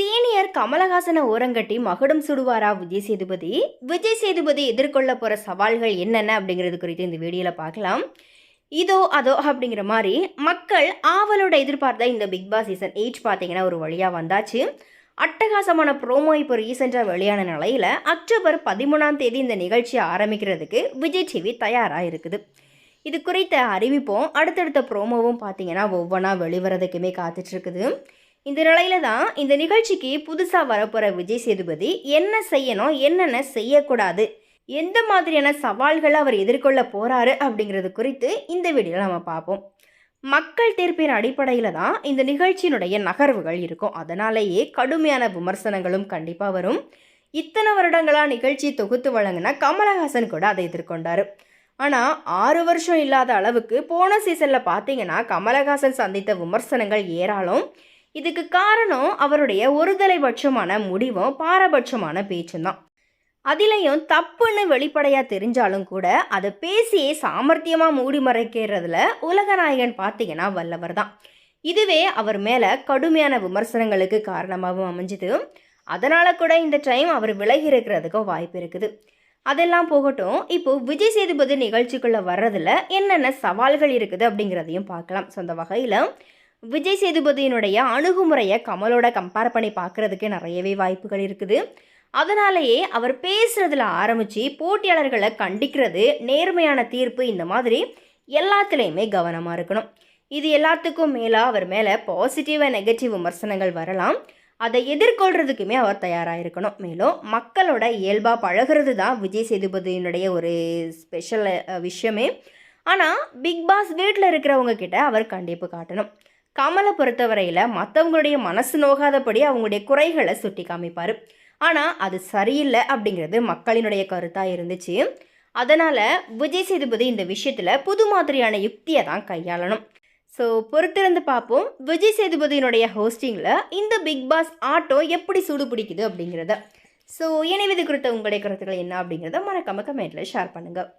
Senior கமலஹாசனை ஓரங்கட்டி மகுடம் சுடுவாரா விஜய் சேதுபதி? விஜய் சேதுபதி எதிர்கொள்ள போகிற சவால்கள் என்னென்ன அப்படிங்கிறது குறித்து இந்த வீடியோவில் பார்க்கலாம். இதோ அதோ அப்படிங்கிற மாதிரி மக்கள் ஆவலோட எதிர்பார்த்த இந்த பிக் பாஸ் சீசன் எயிட் பார்த்தீங்கன்னா ஒரு வழியாக வந்தாச்சு. அட்டகாசமான ப்ரோமோ இப்போ ரீசெண்டாக வெளியான நிலையில் அக்டோபர் பதிமூணாம் தேதி இந்த நிகழ்ச்சியை ஆரம்பிக்கிறதுக்கு விஜய் டிவி தயாராக இருக்குது. இது குறித்த அறிவிப்பும் அடுத்தடுத்த ப்ரோமோவும் பார்த்தீங்கன்னா ஒவ்வொன்றா வெளிவரதுக்குமே காத்துட்ருக்குது இந்த நிலையில தான் இந்த நிகழ்ச்சிக்கு புதுசாக வரப்போகிற விஜய் சேதுபதி என்ன செய்யணும் என்னென்ன செய்யக்கூடாது எந்த மாதிரியான சவால்களை அவர் எதிர்கொள்ள போகிறாரு அப்படிங்கிறது குறித்து இந்த வீடியோவில் நம்ம பார்ப்போம். மக்கள் தீர்ப்பின் அடிப்படையில் தான் இந்த நிகழ்ச்சியினுடைய நகர்வுகள் இருக்கும். அதனாலேயே கடுமையான விமர்சனங்களும் கண்டிப்பாக வரும். இத்தனை வருடங்களாக நிகழ்ச்சி தொகுத்து வழங்கின கமலஹாசன் கூட அதை எதிர்கொண்டார். ஆனால் ஆறு வருஷம் இல்லாத அளவுக்கு போன சீசனில் பார்த்தீங்கன்னா கமலஹாசன் சந்தித்த விமர்சனங்கள் ஏராளம். இதுக்கு காரணம் அவருடைய ஒருதலைபட்சமான முடிவும் பாரபட்சமான பேச்சும் தான் அதிலையும் தப்புன்னு வெளிப்படையாக தெரிஞ்சாலும் கூட அதை பேசியே சாமர்த்தியமாக மூடி மறைக்கிறதுல உலகநாயகன் பார்த்தீங்கன்னா வல்லவர் தான். இதுவே அவர் மேலே கடுமையான விமர்சனங்களுக்கு காரணமாகவும் அமைஞ்சுது. அதனால் கூட இந்த டைம் அவர் விலகி இருக்கிறதுக்கும் வாய்ப்பு இருக்குது. அதெல்லாம் போகட்டும் இப்போ விஜய் சேதுபதி நிகழ்ச்சிக்குள்ளே வர்றதில் என்னென்ன சவால்கள் இருக்குது அப்படிங்கிறதையும் பார்க்கலாம். சொந்த வகையில் விஜய் சேதுபதியினுடைய அணுகுமுறையை கமலோட கம்பேர் பண்ணி பார்க்குறதுக்கு நிறையவே வாய்ப்புகள் இருக்குது. அதனாலேயே அவர் பேசுகிறதுல ஆரம்பித்து போட்டியாளர்களை கண்டிக்கிறது நேர்மையான தீர்ப்பு இந்த மாதிரி எல்லாத்துலேயுமே கவனமாக இருக்கணும். இது எல்லாத்துக்கும் மேலாக அவர் மேலே பாசிட்டிவ் அண்ட் நெகட்டிவ் விமர்சனங்கள் வரலாம். அதை எதிர்கொள்கிறதுக்குமே அவர் தயாராக இருக்கணும். மேலும் மக்களோட இயல்பாக பழகிறது தான் விஜய் சேதுபதியினுடைய ஒரு ஸ்பெஷல் விஷயமே. ஆனால் பிக் பாஸ் வீட்டில் இருக்கிறவங்க கிட்ட அவர் கண்டிப்பு காட்டணும். கமலை பொறுத்தவரையில் மற்றவங்களுடைய மனசு நோகாதபடி அவங்களுடைய குறைகளை சுட்டி காமிப்பார். ஆனால் அது சரியில்லை அப்படிங்கிறது மக்களினுடைய கருத்தாக இருந்துச்சு. அதனால் விஜய் சேதுபதி இந்த விஷயத்தில் புது மாதிரியான யுக்தியை தான் கையாளணும். ஸோ பொறுத்திருந்து பார்ப்போம். விஜய் சேதுபதியினுடைய ஹோஸ்டிங்கில் இந்த பிக் பாஸ் ஆட்டோ எப்படி சூடு பிடிக்குது அப்படிங்கிறத. ஸோ எனவே இது குறித்த உங்களுடைய கருத்துக்கள் என்ன அப்படிங்கிறத மறக்காம கமெண்ட்டில் ஷேர் பண்ணுங்கள்